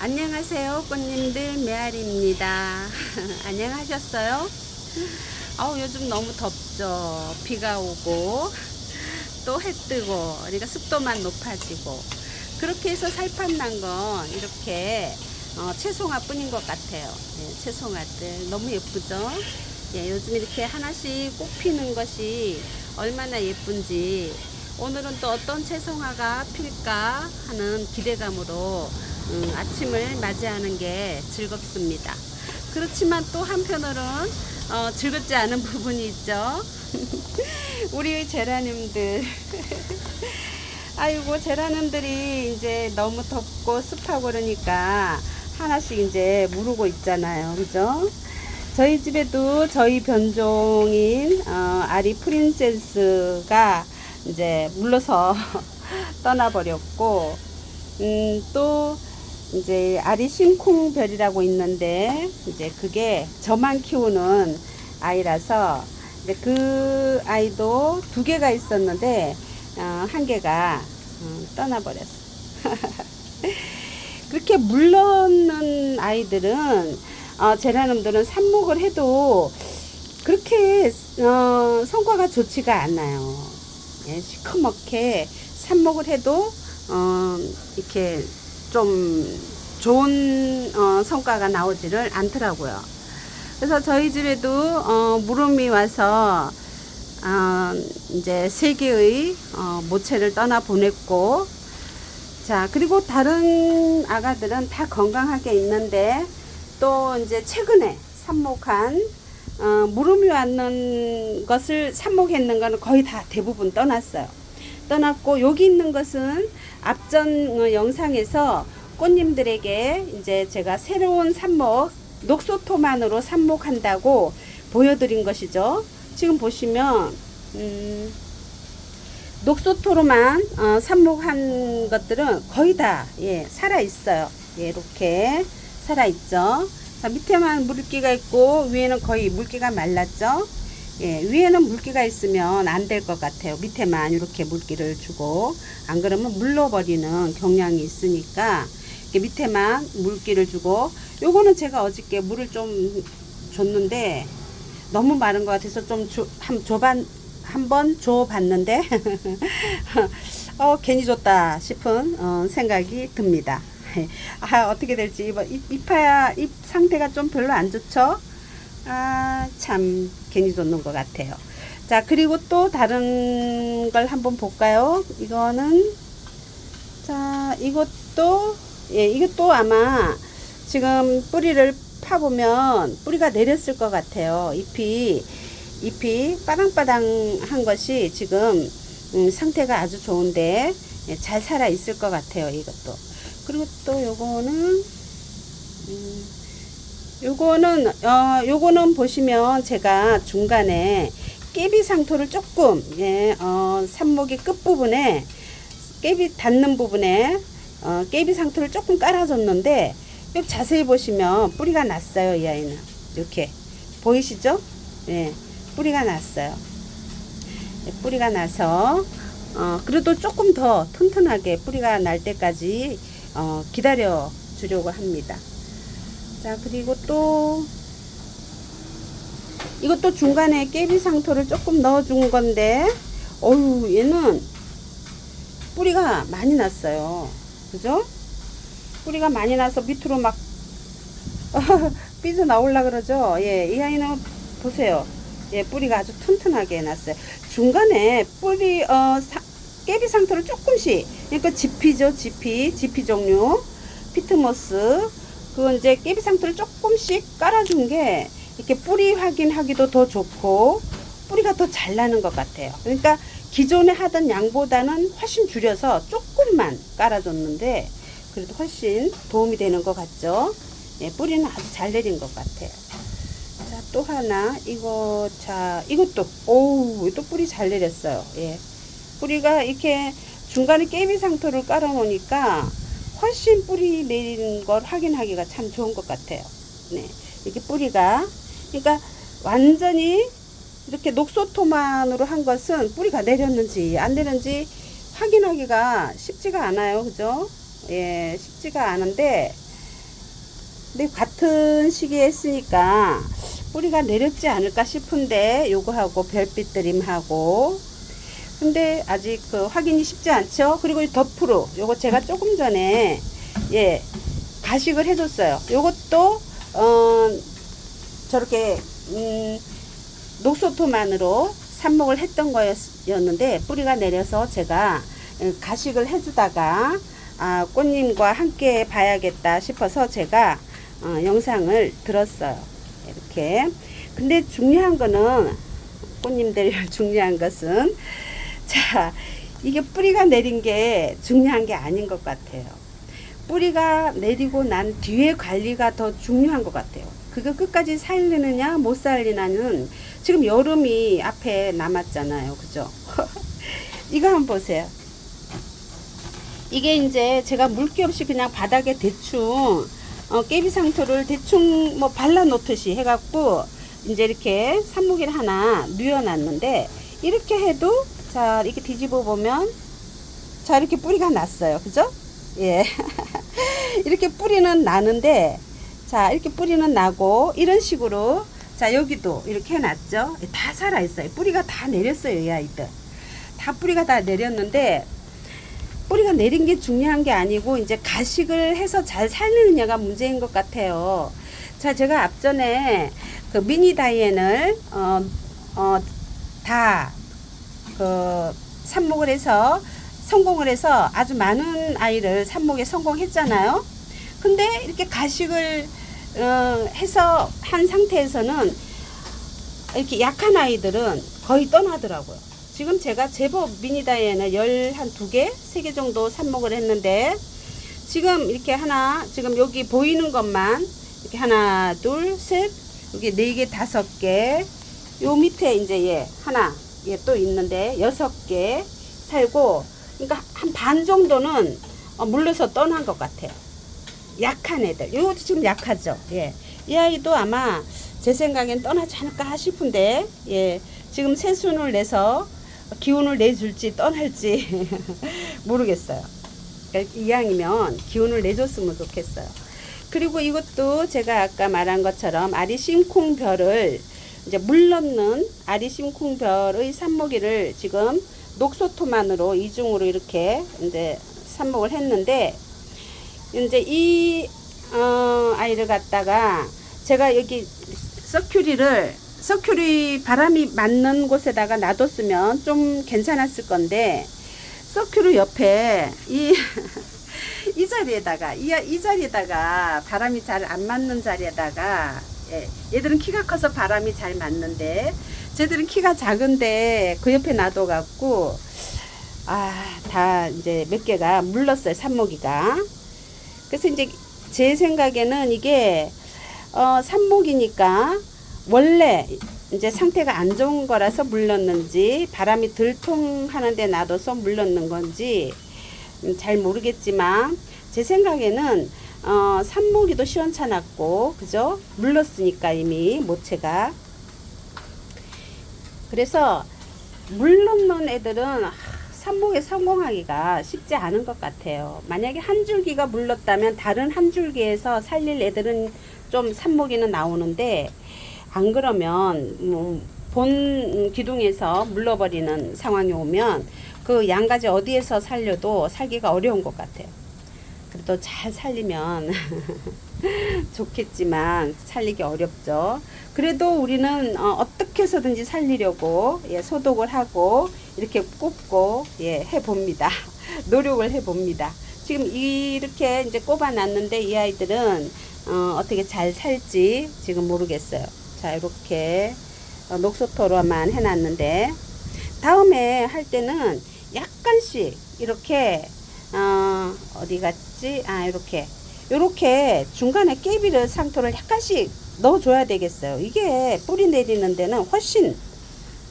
안녕하세요 꽃님들. 메아리입니다. 안녕하셨어요? 아우 요즘 너무 덥죠. 비가 오고 또 해 뜨고 그러니까 습도만 높아지고. 그렇게 해서 살판 난 건 이렇게 어, 채송화 뿐인 것 같아요. 예, 채송화들. 너무 예쁘죠? 예, 요즘 이렇게 하나씩 꽃 피는 것이 얼마나 예쁜지. 오늘은 또 어떤 채송화가 필까 하는 기대감으로 음, 아침을 맞이하는 게 즐겁습니다. 그렇지만 또 한편으로는 어, 즐겁지 않은 부분이 있죠. 우리 제라님들. 아이고, 제라님들이 이제 너무 덥고 습하고 그러니까 하나씩 이제 무르고 있잖아요. 그죠? 저희 집에도 저희 변종인 어, 아리 프린세스가 이제 물러서 떠나버렸고, 음, 또 이제 아리싱콩별이라고 있는데 이제 그게 저만 키우는 아이라서 이제 그 아이도 두 개가 있었는데 어, 한 개가 어, 떠나버렸어. 그렇게 물러는 아이들은 어, 제라늄들은 삽목을 해도 그렇게 어, 성과가 좋지가 않아요. 예, 시커멓게 삽목을 해도 어, 이렇게 좀 좋은 어, 성과가 나오지를 않더라고요. 그래서 저희 집에도 어, 물음이 와서 어, 이제 세 개의 어, 모체를 떠나 보냈고 자 그리고 다른 아가들은 다 건강하게 있는데 또 이제 최근에 삽목한 어, 물음이 왔는 것을 삽목했는 거는 거의 다 대부분 떠났어요. 떠났고 여기 있는 것은 앞전 어, 영상에서 꽃님들에게 이제 제가 새로운 삽목 녹소토만으로 삽목한다고 보여드린 것이죠. 지금 보시면 음, 녹소토로만 어, 삽목한 것들은 거의 다 예, 살아 있어요. 예, 이렇게 살아 있죠. 자, 밑에만 물기가 있고 위에는 거의 물기가 말랐죠. 예, 위에는 물기가 있으면 안 될 것 같아요. 밑에만 이렇게 물기를 주고 안 그러면 물러버리는 경향이 있으니까 이렇게 밑에만 물기를 주고 요거는 제가 어저께 물을 좀 줬는데 너무 마른 것 같아서 좀 줘, 한, 줘반, 한번 줘봤는데 어, 괜히 줬다 싶은 어, 생각이 듭니다. 아, 어떻게 될지 이번 잎, 잎아, 잎 상태가 좀 별로 안 좋죠? 아, 참 괜히 줬는 것 같아요. 자, 그리고 또 다른 걸 한번 볼까요? 이거는 자, 이것도 예, 이것도 아마 지금 뿌리를 파보면 뿌리가 내렸을 것 같아요. 잎이 잎이 빠당빠당한 것이 지금 음, 상태가 아주 좋은데 예, 잘 살아 있을 것 같아요. 이것도 그리고 또 요거는 음, 요거는 어 요거는 보시면 제가 중간에 깨비 상토를 조금 예, 어, 삽목의 끝 부분에 깨비 닿는 부분에 어, 깨비 상토를 조금 깔아줬는데 여기 자세히 보시면 뿌리가 났어요 이 아이는 이렇게 보이시죠? 예, 뿌리가 났어요. 예, 뿌리가 나서 어, 그래도 조금 더 튼튼하게 뿌리가 날 때까지 어, 기다려 주려고 합니다. 자 그리고 또 이것도 중간에 깨비 상토를 조금 넣어 준 건데 어유 얘는 뿌리가 많이 났어요. 그죠? 뿌리가 많이 나서 밑으로 막 삐져 나올라 그러죠? 예이 아이는 보세요. 예 뿌리가 아주 튼튼하게 났어요. 중간에 뿌리 어 사, 깨비 상토를 조금씩 그러니까 지피죠 지피 지피 종류. 피트모스 그 이제 깨비 상토를 조금씩 깔아준 게 이렇게 뿌리 확인하기도 더 좋고 뿌리가 더 잘 나는 것 같아요. 그러니까 기존에 하던 양보다는 훨씬 줄여서 조금만 깔아줬는데 그래도 훨씬 도움이 되는 것 같죠. 예, 뿌리는 아주 잘 내린 것 같아요. 자, 또 하나 이거 자 이것도 오우 또 뿌리 잘 내렸어요. 예, 뿌리가 이렇게 중간에 깨비 상토를 깔아 놓으니까 훨씬 뿌리 내리는 걸 확인하기가 참 좋은 것 같아요. 네, 이렇게 뿌리가 그러니까 완전히 이렇게 녹소토만으로 한 것은 뿌리가 내렸는지 안 내렸는지 확인하기가 쉽지가 않아요. 그죠? 예, 쉽지가 않은데 근데 같은 시기에 했으니까 뿌리가 내렸지 않을까 싶은데 요거하고 별빛 드림하고 근데 아직 그 확인이 쉽지 않죠 그리고 이 덮으로 요거 제가 조금 전에 예 가식을 해줬어요 요것도 어 저렇게 음 녹소토만으로 삽목을 했던 거였는데 뿌리가 내려서 제가 어, 가식을 해주다가 아, 꽃님과 함께 봐야겠다 싶어서 제가 어, 영상을 들었어요. 이렇게. 근데 중요한 거는 꽃님들 중요한 것은 자 이게 뿌리가 내린 게 중요한 게 아닌 것 같아요. 뿌리가 내리고 난 뒤에 관리가 더 중요한 것 같아요. 그거 끝까지 살리느냐 못 살리냐는 지금 여름이 앞에 남았잖아요. 그죠? 이거 한번 보세요. 이게 이제 제가 물기 없이 그냥 바닥에 대충 어, 깨비 상토를 대충 뭐 발라 놓듯이 해갖고 이제 이렇게 산모기를 하나 뉘어놨는데 이렇게 해도 자 이렇게 뒤집어 보면 자 이렇게 뿌리가 났어요. 그죠? 예. 이렇게 뿌리는 나는데 자 이렇게 뿌리는 나고 이런 식으로 자 여기도 이렇게 해 놨죠? 다 살아 있어요. 뿌리가 다 내렸어요 이 아이들. 다 뿌리가 다 내렸는데 뿌리가 내린 게 중요한 게 아니고 이제 가식을 해서 잘 살리느냐가 문제인 것 같아요. 자, 제가 앞전에 그 미니 다이앤을 어, 어, 다 그 삽목을 해서 성공을 해서 아주 많은 아이를 삽목에 성공했잖아요. 근데 이렇게 가식을 어, 해서 한 상태에서는 이렇게 약한 아이들은 거의 떠나더라고요. 지금 제가 제법 미니 다이앤을 열한 두 개, 세 개 정도 삽목을 했는데 지금 이렇게 하나, 지금 여기 보이는 것만 이렇게 하나, 둘, 셋, 여기 네 개, 다섯 개, 요 밑에 이제 얘 하나, 얘또 있는데 여섯 개 살고, 그러니까 한 반 정도는 어, 물러서 떠난 것 같아요. 약한 애들. 요것도 지금 약하죠. 예. 이 아이도 아마 제 생각엔 떠나지 않을까 싶은데, 예. 지금 새순을 내서 기운을 내줄지 떠날지 모르겠어요. 이왕이면 기운을 내줬으면 좋겠어요. 그리고 이것도 제가 아까 말한 것처럼 아리 심콩별을 이제 물 넣는 아리심콩별의 삽목이를 지금 녹소토만으로 이중으로 이렇게 이제 삽목을 했는데 이제 이 어, 아이를 갖다가 제가 여기 서큐리를 서큐리 바람이 맞는 곳에다가 놔뒀으면 좀 괜찮았을 건데 서큐리 옆에 이, 이 자리에다가 이, 이 자리에다가 바람이 잘 안 맞는 자리에다가 예, 얘들은 키가 커서 바람이 잘 맞는데 쟤들은 키가 작은데 그 옆에 놔둬갖고 아 다 이제 몇 개가 물렀어요 산모기가. 그래서 이제 제 생각에는 이게 어 산모기니까 원래 이제 상태가 안 좋은 거라서 물렀는지 바람이 덜 통하는 데 놔둬서 물렀는 건지 음, 잘 모르겠지만 제 생각에는 어, 산모기도 시원찮았고 그죠? 물렀으니까 이미 모체가. 그래서 물렀는 애들은 하, 산목에 성공하기가 쉽지 않은 것 같아요. 만약에 한 줄기가 물렀다면 다른 한 줄기에서 살릴 애들은 좀 산모기는 나오는데 안 그러면 뭐 본 기둥에서 물러버리는 상황이 오면 그 양가지 어디에서 살려도 살기가 어려운 것 같아요. 그래도 잘 살리면 좋겠지만 살리기 어렵죠. 그래도 우리는 어, 떻게 해서든지 살리려고 예, 소독을 하고 이렇게 꼽고 예, 해봅니다. 노력을 해봅니다. 지금 이렇게 이제 꼽아놨는데 이 아이들은 어, 어떻게 잘 살지 지금 모르겠어요. 자 이렇게 어, 녹소토로만 해놨는데 다음에 할 때는 약간씩 이렇게 어, 어디 갔지 아 이렇게. 이렇게 중간에 깨비를 상토를 약간씩 넣어줘야 되겠어요. 이게 뿌리 내리는 데는 훨씬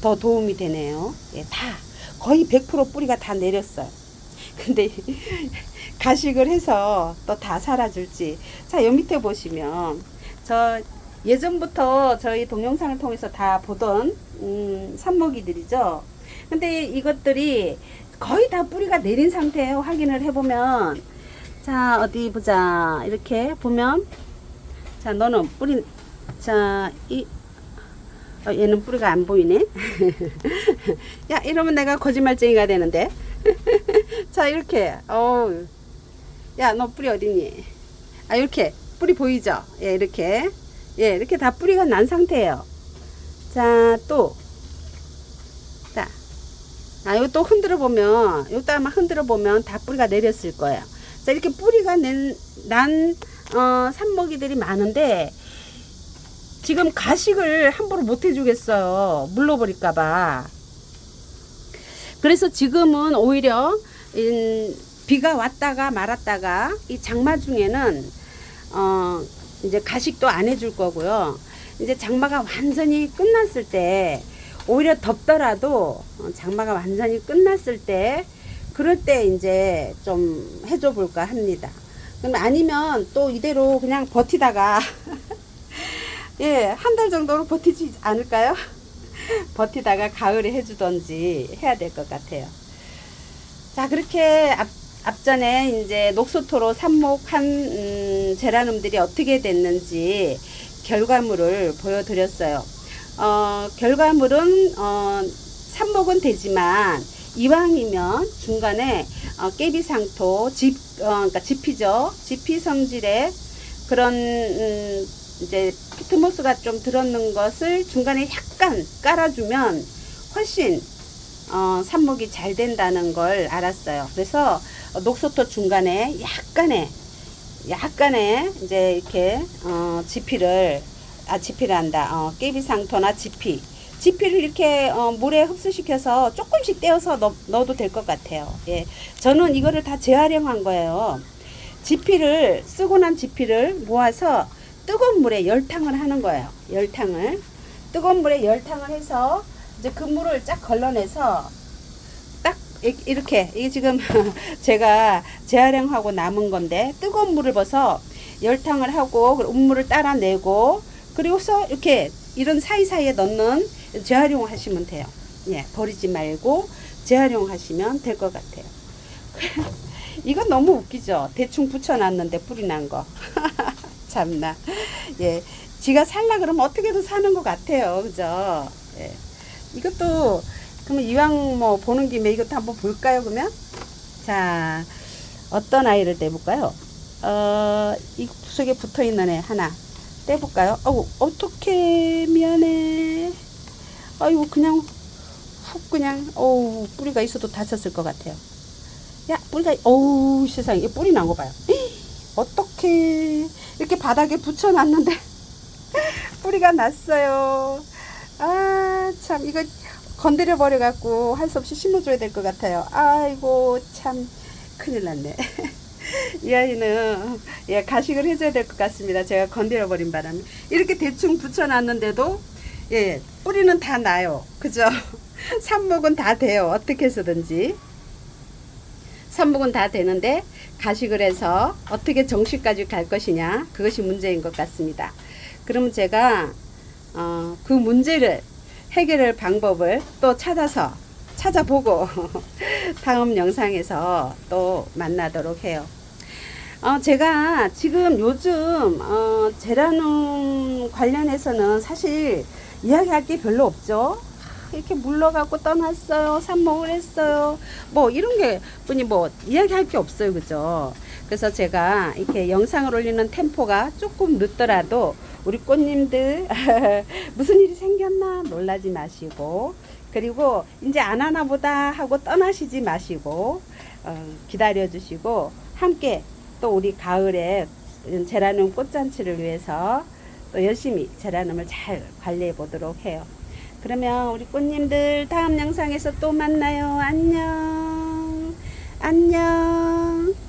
더 도움이 되네요. 예, 다. 거의 100% 뿌리가 다 내렸어요. 근데 가식을 해서 또다 살아줄지. 자 여 밑에 보시면 저 예전부터 저희 동영상을 통해서 다 보던 음, 산모기들이죠. 근데 이것들이 거의 다 뿌리가 내린 상태예요. 확인을 해보면 자 어디 보자 이렇게 보면 자, 너는 뿌리, 자, 이, 어, 얘는 뿌리가 안 보이네. 야, 이러면 내가 거짓말쟁이가 되는데. 자, 이렇게. 어우. 야, 너 뿌리 어딨니? 아, 이렇게. 뿌리 보이죠? 예, 이렇게. 예, 이렇게 다 뿌리가 난 상태예요. 자, 또. 자. 아, 이거 또 흔들어 보면, 이것도 아마 흔들어 보면 다 뿌리가 내렸을 거예요. 자, 이렇게 뿌리가 낸, 난, 어, 산모기들이 많은데, 지금 가식을 함부로 못 해주겠어요. 물러버릴까봐. 그래서 지금은 오히려, 인, 비가 왔다가 말았다가, 이 장마 중에는, 어, 이제 가식도 안 해줄 거고요. 이제 장마가 완전히 끝났을 때, 오히려 덥더라도, 어, 장마가 완전히 끝났을 때, 그럴 때 이제 좀 해줘 볼까 합니다. 그럼 아니면 또 이대로 그냥 버티다가, 예, 한 달 정도로 버티지 않을까요? 버티다가 가을에 해주던지 해야 될 것 같아요. 자, 그렇게 앞, 앞전에 이제 녹소토로 삽목한 음, 제라늄들이 어떻게 됐는지 결과물을 보여드렸어요. 어, 결과물은 어, 삽목은 되지만 이왕이면 중간에 어, 깨비상토, 집, 어, 그러니까 지피죠. 지피 성질의 그런 음, 이제 피트모스가 좀 들었는 것을 중간에 약간 깔아주면 훨씬 어, 삽목이 잘 된다는 걸 알았어요. 그래서 녹소토 중간에 약간의 약간의 이제 이렇게 어, 지피를 아 지피를 한다. 어, 깨비상토나 지피 지피를 이렇게 어, 물에 흡수시켜서 조금씩 떼어서 넣, 넣어도 될 것 같아요. 예, 저는 이거를 다 재활용한 거예요. 지피를 쓰고 난 지피를 모아서 뜨거운 물에 열탕을 하는 거예요. 열탕을 뜨거운 물에 열탕을 해서 이제 그 물을 쫙 걸러내서 딱 이- 이렇게 이게 지금 제가 재활용하고 남은 건데 뜨거운 물을 벗어 열탕을 하고 그리고 음물을 따라내고 그리고서 이렇게 이런 사이사이에 넣는 재활용하시면 돼요. 예, 버리지 말고 재활용하시면 될 것 같아요. 이건 너무 웃기죠. 대충 붙여놨는데 뿌리 난 거. 참나. 예, 지가 살라 그러면 어떻게든 사는 것 같아요. 그죠? 예. 이것도 그러면 이왕 뭐 보는 김에 이것도 한번 볼까요? 그러면 자 어떤 아이를 떼볼까요? 어, 이 구석에 붙어 있는 애 하나 떼볼까요? 어우 어떻게 미안해. 아이고 그냥 훅 그냥 어우 뿌리가 있어도 다쳤을 것 같아요. 야 뿌리가 어우 세상에 이 뿌리 난 거 봐요. 어떻게 이렇게 바닥에 붙여놨는데 뿌리가 났어요. 아, 참, 이거 건드려 버려 갖고 할 수 없이 심어줘야 될 것 같아요. 아이고, 참, 큰일 났네. 이 아이는, 예, 가식을 해줘야 될 것 같습니다. 제가 건드려 버린 바람에. 이렇게 대충 붙여놨는데도, 예, 뿌리는 다 나요. 그죠? 삽목은 다 돼요. 어떻게 해서든지. 삽목은 다 되는데, 가식을 해서 어떻게 정식까지 갈 것이냐. 그것이 문제인 것 같습니다. 그러면 제가, 어, 그 문제를 해결할 방법을 또 찾아서 찾아보고 다음 영상에서 또 만나도록 해요. 어, 제가 지금 요즘 어, 제라늄 관련해서는 사실 이야기할 게 별로 없죠. 하, 이렇게 물러가고 떠났어요. 삽목을 했어요. 뭐 이런 게 뿐이 뭐 이야기할 게 없어요. 그죠? 그래서 제가 이렇게 영상을 올리는 템포가 조금 늦더라도 우리 꽃님들 무슨 일이 생겼나 놀라지 마시고 그리고 이제 안 하나 보다 하고 떠나시지 마시고 어, 기다려 주시고 함께 또 우리 가을에 제라늄 꽃잔치를 위해서 또 열심히 제라늄을 잘 관리해 보도록 해요. 그러면 우리 꽃님들 다음 영상에서 또 만나요. 안녕. 안녕.